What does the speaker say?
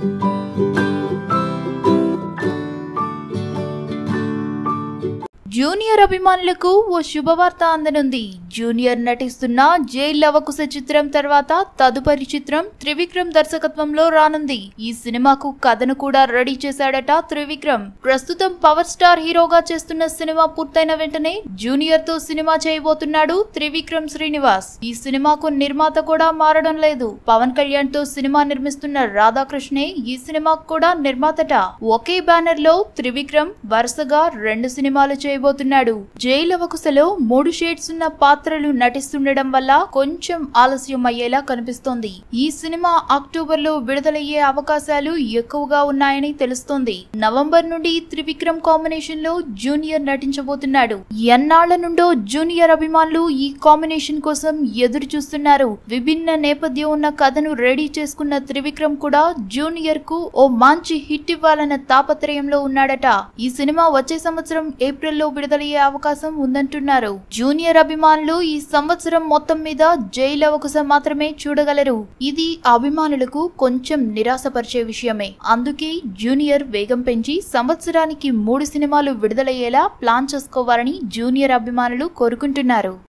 Thank you. Junior అభిమానులకు ఓ శుభవార్త అందనుంది. Junior నటిస్తున్న జై లవకుశ చిత్రం తర్వాత తదుపరి చిత్రం త్రివిక్రమ్ దర్శకత్వంలో రానుంది. ఈ సినిమాకు కథను కూడా రెడీ చేశాడట త్రివిక్రమ్. ప్రస్తుతం పవర్ స్టార్ హీరోగా చేస్తున్న సినిమా పూర్తయిన వెంటనే జూనియర్తో సినిమా చేయబోతున్నాడు త్రివిక్రమ్ శ్రీనివాస్. ఈ సినిమాకు నిర్మాత కూడా మారడం లేదు. పవన్ కళ్యాణ్తో సినిమా నిర్మిస్తున్న రాధాకృష్ణే ఈ సినిమాకు కూడా నిర్మాతట. ఒకే బ్యానర్లో త్రివిక్రమ్ వరుసగా రెండు సినిమాలు చేయబోతున్నాడు జైలవకుశలో మూడు షేడ్స్ ఉన్న పాత్రలు నటిస్తుండడం వల్ల కొంచెం ఆలస్యం అయ్యేలా కనిపిస్తోంది. ఈ సినిమా అక్టోబర్లో విడుదలయ్యే అవకాశాలు ఎక్కువగా ఉన్నాయని తెలుస్తోంది. నవంబర్ నుండి త్రివిక్రమ్ కాంబినేషన్లో జూనియర్ నటించబోతున్నాడు. ఎన్నాళ్ళ నుండో జూనియర్ అభిమానులు ఈ కాంబినేషన్ కోసం ఎదురు చూస్తున్నారు విభిన్న నేపథ్యం ఉన్న కథను రెడీ చేసుకున్న త్రివిక్రమ్ కూడా జూనియర్కు ఓ మంచి హిట్ ఇవ్వాలన్న తాపత్రయంలో ఉన్నాడట. ఈ సినిమా వచ్చే సంవత్సరం ఏప్రిల్లో విడుదలయ్యే అవకాశం ఉందంటున్నారు. జూనియర్ అభిమానులు ఈ సంవత్సరం మొత్తం మీద జైలు అవకాశం మాత్రమే చూడగలరు. ఇది అభిమానులకు కొంచెం నిరాశపరిచే విషయమే. అందుకే జూనియర్ వేగం పెంచి సంవత్సరానికి మూడు సినిమాలు విడుదలయ్యేలా ప్లాన్ చేసుకోవాలని జూనియర్ అభిమానులు కోరుకుంటున్నారు.